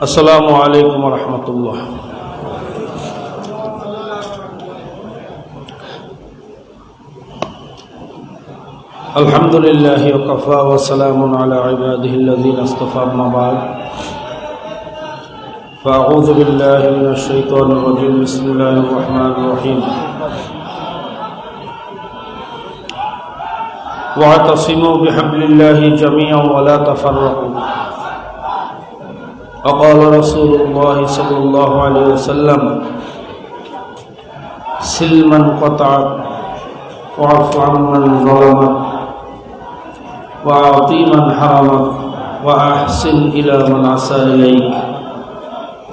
السلام عليكم ورحمة الله. الحمد لله وكفى وسلام على عباده الذين اصطفى بعد. فأعوذ بالله من الشيطان الرجيم. بسم الله الرحمن الرحيم. واعتصموا بحبل الله جميعا ولا تفرقوا. وقال رسول الله صلى الله عليه وسلم سل من قطعت واعف عمن ظلمت وأعطي من حرمت وأحسن إلى من عسى إليك.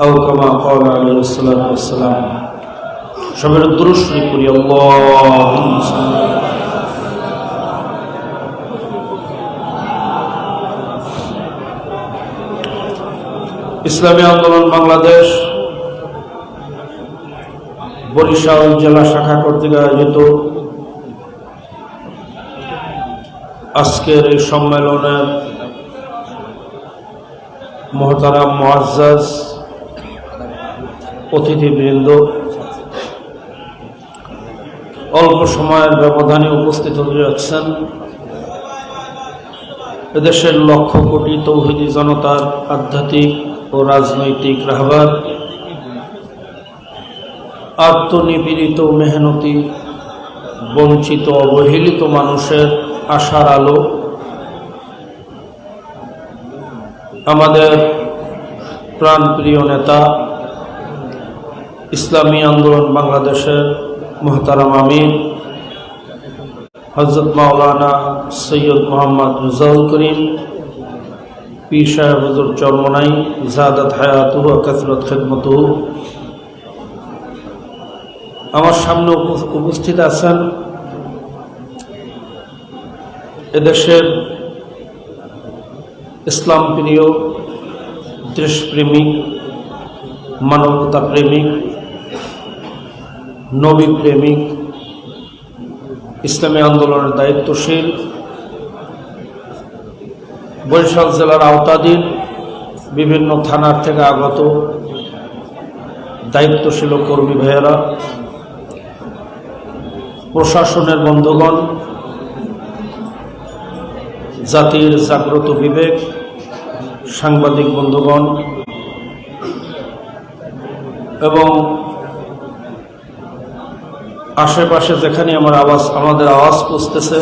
أو كما قال عليه الصلاة والسلام شبر الدروس لكل الله ইসলামী আন্দোলন বাংলাদেশ, বরিশাল জেলা শাখা কর্তৃক আয়োজিত আজকের এই সম্মেলনের মহতারাম মোয়াজ্জাজ অতিথিবৃন্দ অল্প সময়ের ব্যবধানে উপস্থিত হয়ে যাচ্ছেন এদেশের লক্ষ কোটি তৌহিদি জনতার আধ্যাত্মিক ও রাজনৈতিক রাহবার, আত্মনিপীড়িত মেহনতি, বঞ্চিত, অবহেলিত মানুষের আশার আলো। আমাদের প্রাণপ্রিয় নেতা, ইসলামী আন্দোলন বাংলাদেশের মোহতারাম আমির হজরত মাওলানা সৈয়দ মোহাম্মদ রেজাউল করিম পীর সাহেব হজর চরমনাই, জাদাত হায়াতুহু কাসরত খেদমতুহু আমার সামনে উপস্থিত আছেন এদেশের ইসলাম প্রিয় দেশপ্রেমিক, মানবতা প্রেমিক, নবী প্রেমিক, ইসলামী আন্দোলনের দায়িত্বশীল বরিশাল জেলার আওতাধীন বিভিন্ন থানার থেকে আগত দায়িত্বশীল কর্মী ভাইয়েরা, প্রশাসনের বন্ধুগণ, জাতির জাগ্রত বিবেক, সাংবাদিক বন্ধুগণ, এবং আশেপাশে যেখানে আমার আওয়াজ, আমাদের আওয়াজ পৌঁছতেছে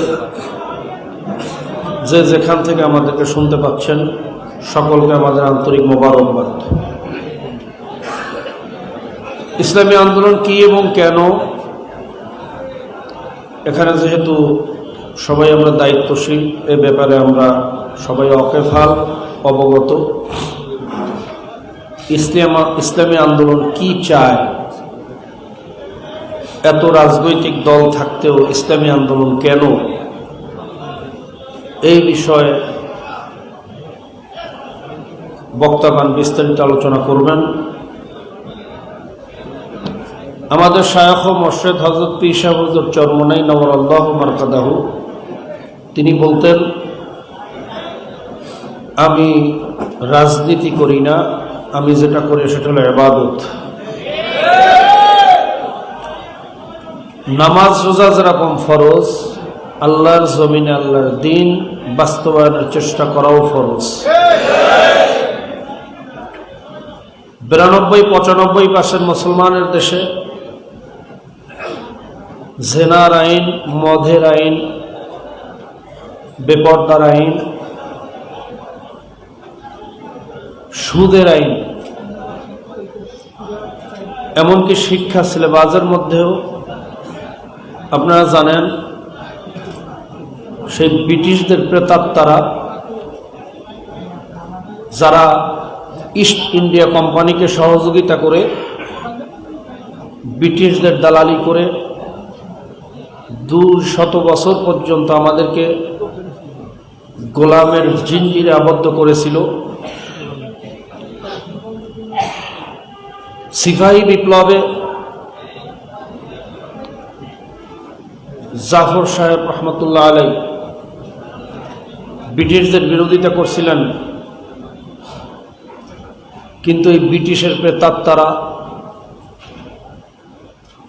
যে যেখান থেকে আমাদেরকে শুনতে পাচ্ছেন, সকলকে আমাদের আন্তরিক মোবারকবাদ। ইসলামী আন্দোলন কি এবং কেন? এখানে যেহেতু সবাই আমরা দায়িত্বশীল, এ ব্যাপারে আমরা সবাই অকেফাল, অবগত। ইসলাম, ইসলামী আন্দোলন কি চায়? এত রাজনৈতিক দল থাকতেও ইসলামী আন্দোলন কেন? এই বিষয়ে বক্তাগান বিস্তারিত আলোচনা করবেন। আমাদের শায়খ মোর্শেদ হজরত পিসা হজরত চরমনাই নবর আল্লাহ মারকাদাহু, তিনি বলতেন, আমি রাজনীতি করি না, আমি যেটা করি সেটা হলো এবাদত নামাজ, রোজা যেরকম ফরজ, আল্লাহর জমিনে আল্লাহর দিন বাস্তবায়নের চেষ্টা করাও ফরজ। বিরানব্বই, পঁচানব্বই পার্সেন্ট মুসলমানের দেশে জেনার আইন মধের আইন, বেপর্দার আইন, সুদের আইন, এমনকি শিক্ষা সিলেবাসের মধ্যেও আপনারা জানেন সেই ব্রিটিশদের প্রেতাত্মারা যারা ইস্ট ইন্ডিয়া কোম্পানিকে সহযোগিতা করে ব্রিটিশদের দালালি করে দু শত বছর পর্যন্ত আমাদেরকে গোলামের জিঞ্জিরে আবদ্ধ করেছিল। সিপাহী বিপ্লবে জাফর সাহেব রহমতুল্লাহ আলাই ব্রিটিশদের বিরোধিতা করছিলেন। কিন্তু এই ব্রিটিশের প্রেতাত্মারা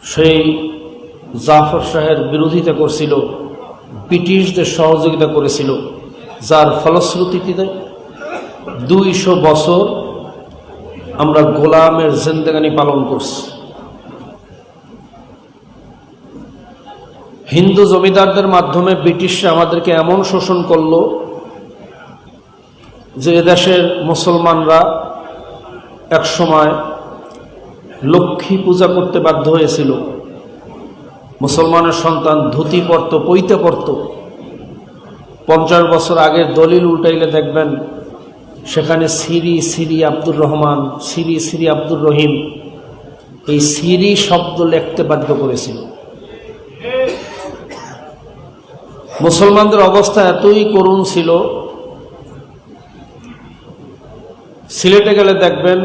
সেই জাফর শাহের বিরোধিতা করছিল, ব্রিটিশদের সহযোগিতা করেছিল, যার ফলশ্রুতিতে দুইশো বছর আমরা গোলামের জেন্দেগানি পালন করছি। হিন্দু জমিদারদের মাধ্যমে ব্রিটিশরা আমাদেরকে এমন শোষণ করল যে এদেশের মুসলমানরা এক সময় লক্ষ্মী পূজা করতে বাধ্য হয়েছিল। মুসলমানের সন্তান ধুতি পরত পইতে পরত। পঞ্চাশ বছর আগের দলিল উল্টাইলে দেখবেন, সেখানে সিরি সিরি আব্দুর রহমান, সিরি সিরি আব্দুর রহিম, এই সিরি শব্দ লিখতে বাধ্য করেছিল। মুসলমানদের অবস্থা এতই করুণ ছিল সিলেটে গেলে দেখবেন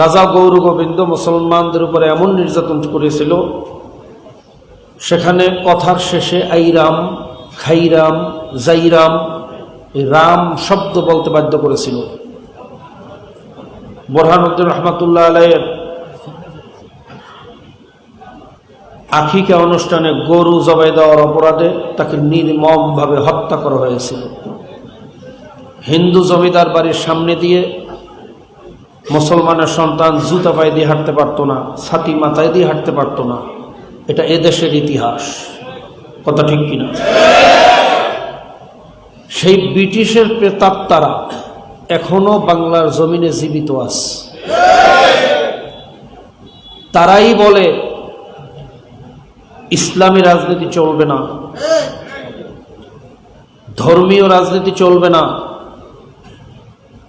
রাজা গৌর গোবিন্দ মুসলমানদের উপরে এমন নির্যাতন করেছিল, সেখানে কথার শেষে আইরাম, খাইরাম, জাইরাম, রাম শব্দ বলতে বাধ্য করেছিল। বোরহানুদ্দিন রহমতুল্লাহ আলাইয়ের আখিকা অনুষ্ঠানে গরু জবাই দেওয়ার অপরাধে তাকে নির্মমভাবে হত্যা করা হয়েছিল। হিন্দু জমিদার বাড়ির সামনে দিয়ে মুসলমানের সন্তান জুতা পায়ে দিয়ে হাঁটতে পারতো না, ছাতি মাথায় দিয়ে হাঁটতে পারতো না। এটা এদেশের ইতিহাস। কথা ঠিক কিনা? সেই ব্রিটিশের প্রেতাত্মারা এখনও বাংলার জমিনে জীবিত আছে। তারাই বলে, ইসলামী রাজনীতি চলবে না, ধর্মীয় রাজনীতি চলবে না।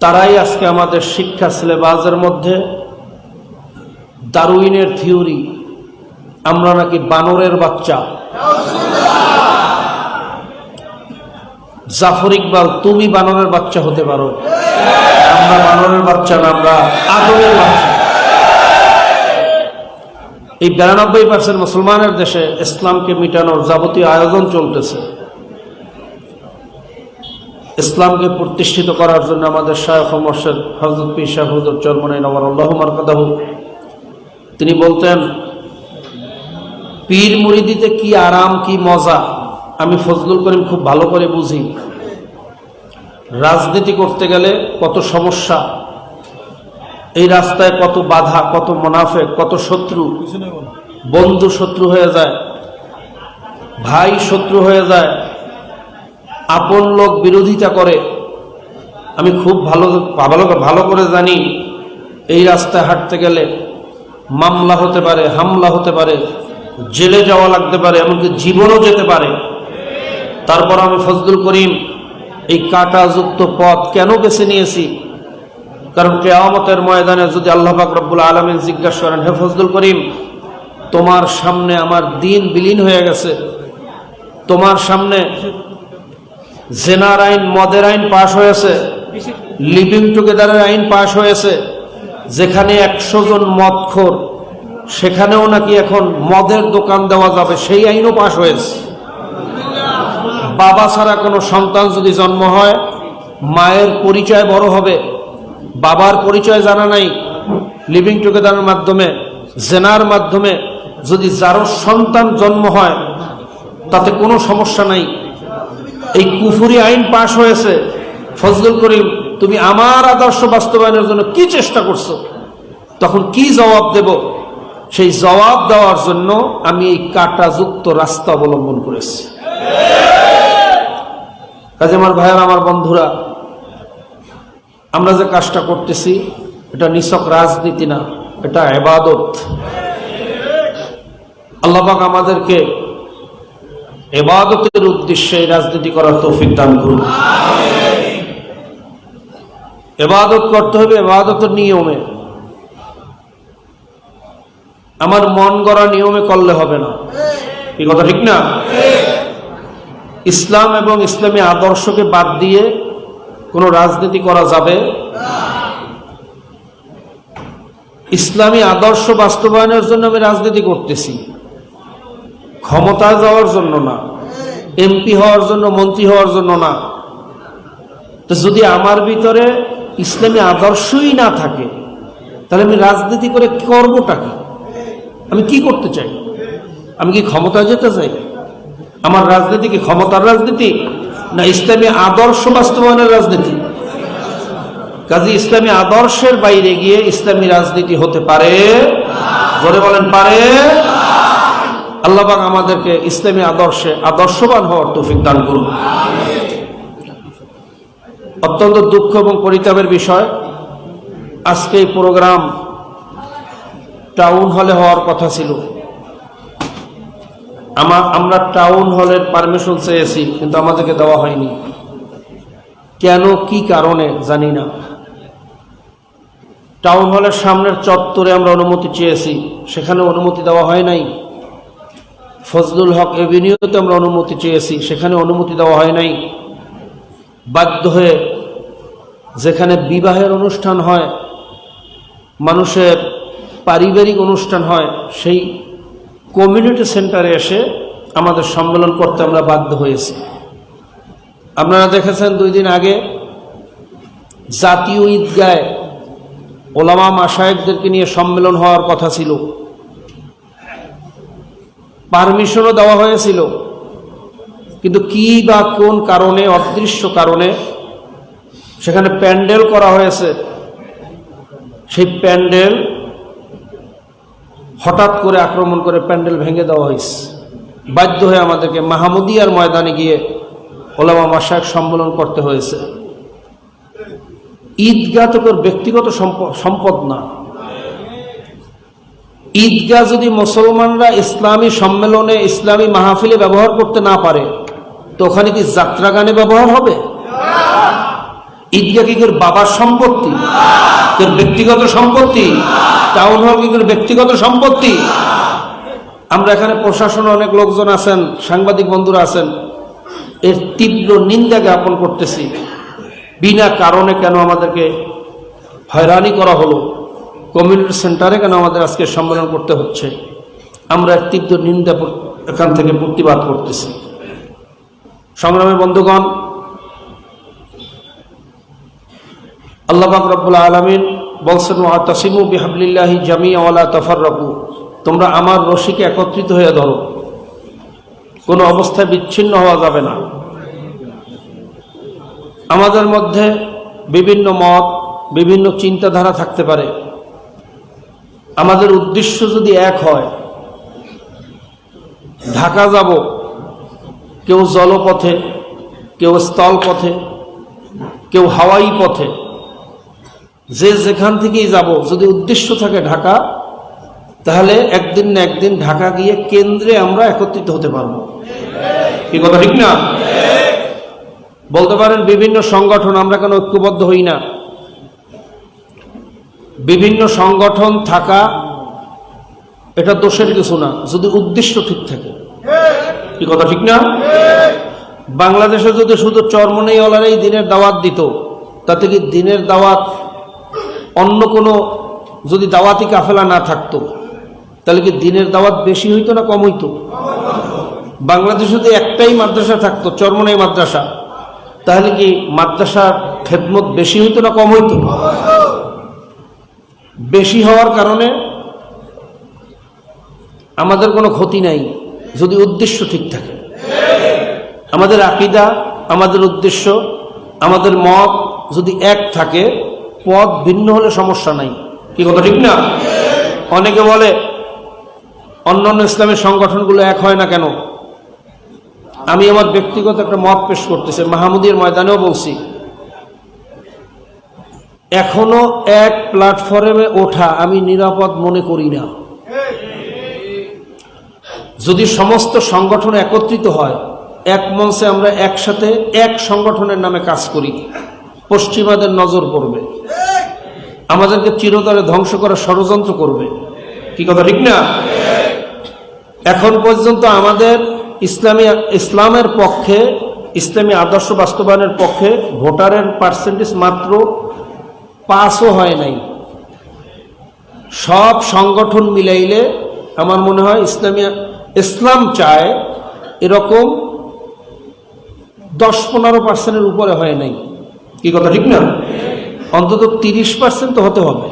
তারাই আজকে আমাদের শিক্ষা সিলেবাসের মধ্যে দারুইনের থিওরি, আমরা নাকি বানরের বাচ্চা। জাফর ইকবাল, তুমি বানরের বাচ্চা হতে পারো। আমরা বানরের বাচ্চা না, আমরা আদমের বাচ্চা। এই বিরানব্বই পার্সেন্ট মুসলমানের দেশে ইসলামকে মিটানোর যাবতীয় আয়োজন চলতেছে। ইসলামকে প্রতিষ্ঠিত করার জন্য আমাদের শায়খ মর্শেদ হজরত পীর শাহ হজরত চরমনাই নবর আল্লাহ মারকাদাহু। তিনি বলতেন, পীর মুরিদিতে কি আরাম, কি মজা? আমি ফজলুল করিম খুব ভালো করে বুঝি। রাজনীতি করতে গেলে কত সমস্যা, এই রাস্তায় কত বাধা, কত মোনাফে কত শত্রু। বন্ধু শত্রু হয়ে যায়, ভাই শত্রু হয়ে যায় আপন লোক বিরোধিতা করে। আমি খুব ভালো ভালো ভালো করে জানি, এই রাস্তায় হাঁটতে গেলে মামলা হতে পারে, হামলা হতে পারে, জেলে যাওয়া লাগতে পারে, এমনকি জীবনও যেতে পারে। তারপর আমি ফজলুল করিম এই কাটাযুক্ত পথ কেন বেছে নিয়েছি? কারণ কেয়ামতের ময়দানে যদি আল্লাহ পাক রব্বুল আলমিন জিজ্ঞাসা করেন, হে ফজলুল করিম, তোমার সামনে আমার দিন বিলীন হয়ে গেছে, তোমার সামনে জেনার আইন, মদের আইন পাশ হয়েছে। লিভিং টুগেদারের আইন পাশ হয়েছে। যেখানে একশো জন মদখোর, সেখানেও নাকি এখন মদের দোকান দেওয়া যাবে, সেই আইনও পাশ হয়েছে। বাবা ছাড়া কোনো সন্তান যদি জন্ম হয়, মায়ের পরিচয় বড় হবে। বাবার পরিচয় জানা নাই। লিভিং টুগেদারের মাধ্যমে, জেনার মাধ্যমে যদি যারও সন্তান জন্ম হয়, তাতে কোনো সমস্যা নাই। এই কুফুরি আইন পাশ হয়েছে। ফজলুল করিম, তুমি আমার আদর্শ বাস্তবায়নের জন্য কি চেষ্টা করছ? তখন কি জবাব দেব? সেই জবাব দেওয়ার জন্য আমি এই কাটাযুক্ত রাস্তা অবলম্বন করেছি। কাজে আমার ভাইয়ের, আমার বন্ধুরা, আমরা যে কাজটা করতেছি, এটা নিছক রাজনীতি না, এটা এবাদত। আল্লাপাক আমাদেরকে এবাদতের উদ্দেশ্যে রাজনীতি করার তৌফিক দান করুন। এবাদত করতে হবে এবাদতের নিয়মে। আমার মন গড়া নিয়মে করলে হবে না। এই কথা ঠিক না? ইসলাম এবং ইসলামী আদর্শকে বাদ দিয়ে কোনো রাজনীতি করা যাবে? ইসলামী আদর্শ বাস্তবায়নের জন্য আমি রাজনীতি করতেছি। ক্ষমতায় যাওয়ার জন্য না এমপি হওয়ার জন্য, মন্ত্রী হওয়ার জন্য না। তো যদি আমার ভিতরে ইসলামী আদর্শই না থাকে, তাহলে আমি রাজনীতি করে করবোটা কি? আমি কি করতে চাই? আমি কি ক্ষমতা যেতে চাই? আমার রাজনীতি কি ক্ষমতার রাজনীতি, না ইসলামী আদর্শ বাস্তবায়নের রাজনীতি? কাজে ইসলামী আদর্শের বাইরে গিয়ে ইসলামী রাজনীতি হতে পারে? জোরে বলেন, পারে? আল্লাহবাক আমাদেরকে ইসলামী আদর্শে আদর্শবান হওয়ার তৌফিক দান করুন। অত্যন্ত দুঃখ এবং পরিতাপের বিষয়, আজকে এই প্রোগ্রাম টাউন হলে হওয়ার কথা ছিল। আমার আমরা টাউন হলের পারমিশন চেয়েছি, কিন্তু আমাদেরকে দেওয়া হয়নি। কেন, কি কারণে, জানি না। টাউন হলের সামনের চত্বরে আমরা অনুমতি চেয়েছি, সেখানে অনুমতি দেওয়া হয় নাই। ফজলুল হক এভিনিউতে আমরা অনুমতি চেয়েছি, সেখানে অনুমতি দেওয়া হয় নাই। বাধ্য হয়ে যেখানে বিবাহের অনুষ্ঠান হয়, মানুষের পারিবারিক অনুষ্ঠান হয়, সেই কমিউনিটি সেন্টারে এসে আমাদের সম্মেলন করতে আমরা বাধ্য হয়েছি। আপনারা দেখেছেন দুই দিন আগে জাতীয় ঈদগায় ওলামা মাসায়েকদেরকে নিয়ে সম্মেলন হওয়ার কথা ছিল। পারমিশনও দেওয়া হয়েছিল। কিন্তু কি বা কোন কারণে, অদৃশ্য কারণে সেখানে প্যান্ডেল করা হয়েছে। সেই প্যান্ডেল হঠাৎ করে আক্রমণ করে প্যান্ডেল ভেঙে দেওয়া হয়েছে। বাধ্য হয়ে আমাদেরকে মাহমুদিয়ার ময়দানে গিয়ে ওলামা মাসায়ক সম্মেলন করতে হয়েছে। ঈদগাহ তো ব্যক্তিগত সম্প- সম্পদ না। ঈদগাহ যদি মুসলমানরা ইসলামী সম্মেলনে, ইসলামী মাহফিলে ব্যবহার করতে না পারে, তো ওখানে কি যাত্রা গানে ব্যবহার হবে? ঈদগাহ কি কেউ বাবার সম্পত্তি? কেউ ব্যক্তিগত সম্পত্তি? টাউন হল কি কেউ ব্যক্তিগত সম্পত্তি? আমরা এখানে প্রশাসনে অনেক লোকজন আছেন, সাংবাদিক বন্ধুরা আছেন। এর তীব্র নিন্দা জ্ঞাপন করতেছি। বিনা কারণে কেন আমাদেরকে হয়রানি করা হলো? কমিউনিটি সেন্টারে কেন আমাদের আজকে সম্মেলন করতে হচ্ছে? আমরা তীব্র নিন্দা এখান থেকে প্রতিবাদ করতেছি। সংগ্রামী বন্ধুগণ, আল্লাহ রব্বুল আলমিন বলছেন তাসিমু বিহাবলিল্লাহি জামি ওয়ালা তফাররাকু। তোমরা আমার রশিকে একত্রিত হয়ে ধরো। কোনো অবস্থায় বিচ্ছিন্ন হওয়া যাবে না। আমাদের মধ্যে বিভিন্ন মত, বিভিন্ন চিন্তাধারা থাকতে পারে। আমাদের উদ্দেশ্য যদি এক হয়, ঢাকা যাব, কেউ জলপথে, কেউ স্থল পথে কেউ হাওয়াই পথে, যে যেখান থেকেই যাব, যদি উদ্দেশ্য থাকে ঢাকা, তাহলে একদিন না একদিন ঢাকা গিয়ে কেন্দ্রে আমরা একত্রিত হতে পারব। কি কথা ঠিক না? বলতে পারেন, বিভিন্ন সংগঠন, আমরা কেন ঐক্যবদ্ধ হই না। বিভিন্ন সংগঠন থাকা, এটা দোষের কিছু না, যদি উদ্দেশ্য ঠিক থাকে। কি কথা ঠিক না? বাংলাদেশে যদি শুধু চরমনেইওয়ালারাই দিনের দাওয়াত দিত, তাতে কি দিনের দাওয়াত অন্য কোনো যদি দাওয়াতি কাফেলা না থাকতো, তাহলে কি দিনের দাওয়াত বেশি হইতো না কম হইতো? বাংলাদেশে যদি একটাই মাদ্রাসা থাকতো, চরমনাই মাদ্রাসা, তাহলে কি মাদ্রাসার খেদমত বেশি হইতো না কম হইতো? বেশি হওয়ার কারণে আমাদের কোনো ক্ষতি নাই, যদি উদ্দেশ্য ঠিক থাকে। আমাদের আকিদা, আমাদের উদ্দেশ্য, আমাদের মত যদি এক থাকে, পথ ভিন্ন হলে সমস্যা নাই। কি কথা ঠিক না? অনেকে বলে অন্যান্য ইসলামের সংগঠনগুলো এক হয় না কেন? আমি আমার ব্যক্তিগত একটা মত পেশ করতেছি, মাহমুদির ময়দানেও বলছি এখনও এক প্ল্যাটফর্মে ওঠা আমি নিরাপদ মনে করি না। যদি সমস্ত সংগঠন একত্রিত হয়, এক মঞ্চে আমরা একসাথে এক সংগঠনের নামে কাজ করি। পশ্চিমাদের নজর পড়বে। আমাদেরকে চিরতরে ধ্বংস করার ষড়যন্ত্র করবে। কি কথা ঠিক না? এখন পর্যন্ত আমাদের ইসলামী, ইসলামের পক্ষে, ইসলামী আদর্শ বাস্তবায়নের পক্ষে ভোটারের পার্সেন্টেজ মাত্র পাসও হয় নাই। সব সংগঠন মিলাইলে আমার মনে হয় ইসলামী ইসলাম চায় এরকম দশ পনেরো পার্সেন্টের উপরে হয় নাই। কি কথা ঠিক না? অন্তত তিরিশ পার্সেন্ট তো হতে হবে।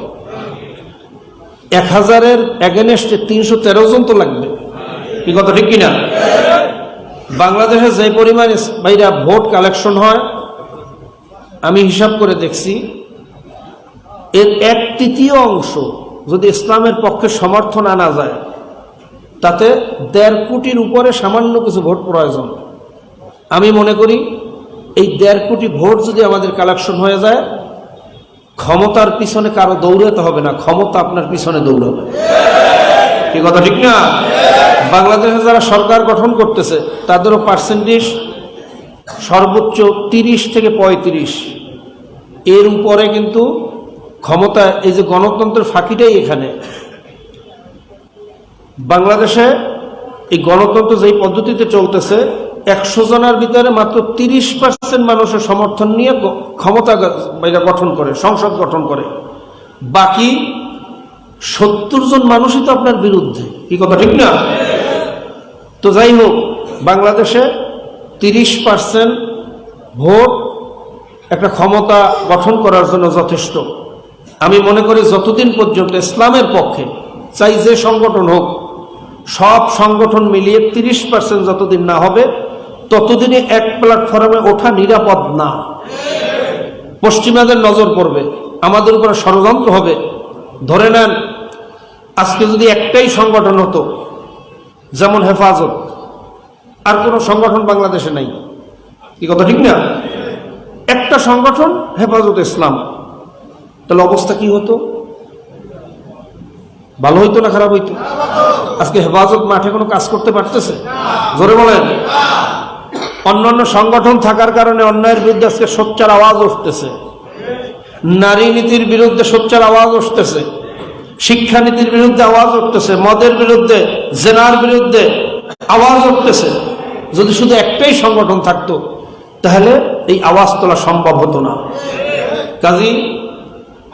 এক হাজারের এগেনেস্টে তিনশো তেরো জন তো লাগবে। কি কথা ঠিক কিনা? বাংলাদেশে যে পরিমাণে বাইরা ভোট কালেকশন হয়, আমি হিসাব করে দেখছি এর এক তৃতীয় অংশ যদি ইসলামের পক্ষে সমর্থন আনা যায়, তাতে দেড় কোটির উপরে সামান্য কিছু ভোট প্রয়োজন। আমি মনে করি, এই দেড় কোটি ভোট যদি আমাদের কালেকশন হয়ে যায়, ক্ষমতার পিছনে কারও দৌড়াতে হবে না, ক্ষমতা আপনার পিছনে দৌড়াবে। কি কথা ঠিক না? বাংলাদেশে যারা সরকার গঠন করতেছে, তাদেরও পার্সেন্টেজ সর্বোচ্চ তিরিশ থেকে পঁয়ত্রিশ। এর উপরে কিন্তু ক্ষমতা, এই যে গণতন্ত্রের ফাঁকিটাই এখানে। বাংলাদেশে এই গণতন্ত্র যেই পদ্ধতিতে চলতেছে, একশো জনের ভিতরে মাত্র তিরিশ পার্সেন্ট মানুষের সমর্থন নিয়ে ক্ষমতা গঠন করে, সংসদ গঠন করে। বাকি সত্তর জন মানুষই তো আপনার বিরুদ্ধে। কি কথা ঠিক না? তো যাই হোক, বাংলাদেশে তিরিশ পার্সেন্ট ভোট একটা ক্ষমতা গঠন করার জন্য যথেষ্ট। আমি মনে করি যতদিন পর্যন্ত ইসলামের পক্ষে চাই যে সংগঠন হোক, সব সংগঠন মিলিয়ে তিরিশ পার্সেন্ট যতদিন না হবে ততদিনে এক প্ল্যাটফর্মে ওঠা নিরাপদ না। পশ্চিমাদের নজর পড়বে, আমাদের উপরে ষড়যন্ত্র হবে। ধরে নেন, আজকে যদি একটাই সংগঠন হতো, যেমন হেফাজত, আর কোনো সংগঠন বাংলাদেশে নাই। কি কথা ঠিক না? একটা সংগঠন, হেফাজত ইসলাম। তাহলে অবস্থা কি হতো? ভালো হইতো না খারাপ হইতো? আজকে হেফাজত মাঠে কোনো কাজ করতে পারতেছে? জোরে বলেন। অন্যান্য সংগঠন থাকার কারণে অন্যায়ের বিরুদ্ধে আজকে সোচ্চার আওয়াজ উঠতেছে। নারী নীতির বিরুদ্ধে সোচ্চার আওয়াজ উঠতেছে। শিক্ষানীতির বিরুদ্ধে আওয়াজ উঠতেছে। মদের বিরুদ্ধে, জেনার বিরুদ্ধে আওয়াজ উঠতেছে। যদি শুধু একটাই সংগঠন থাকতো, তাহলে এই আওয়াজ তোলা সম্ভব হতো না। কাজী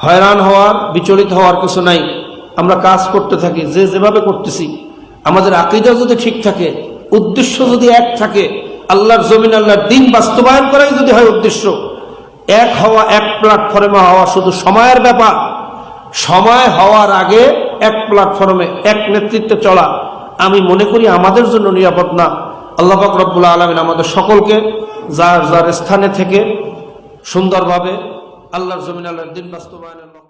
হয়রান হওয়ার বিচলিত হওয়ার কিছু নাই। আমরা কাজ করতে থাকি, যে যেভাবে করতেছি। আমাদের আকিদা যদি ঠিক থাকে, উদ্দেশ্য যদি এক থাকে, আল্লাহর জমিন, আল্লাহর দিন বাস্তবায়ন করাই যদি হয় উদ্দেশ্য, এক হওয়া এক প্ল্যাটফর্মে হওয়া শুধু সময়ের ব্যাপার। সময় হওয়ার আগে এক প্ল্যাটফর্মে এক নেতৃত্বে চলা। আমি মনে করি আমাদের জন্য নিরাপদ না। আল্লাহ রব্বুল আলমিন আমাদের সকলকে যার যার স্থানে থেকে সুন্দরভাবে আল্লাহর জমিন আল্লাহর দিন বাস্তবায়নের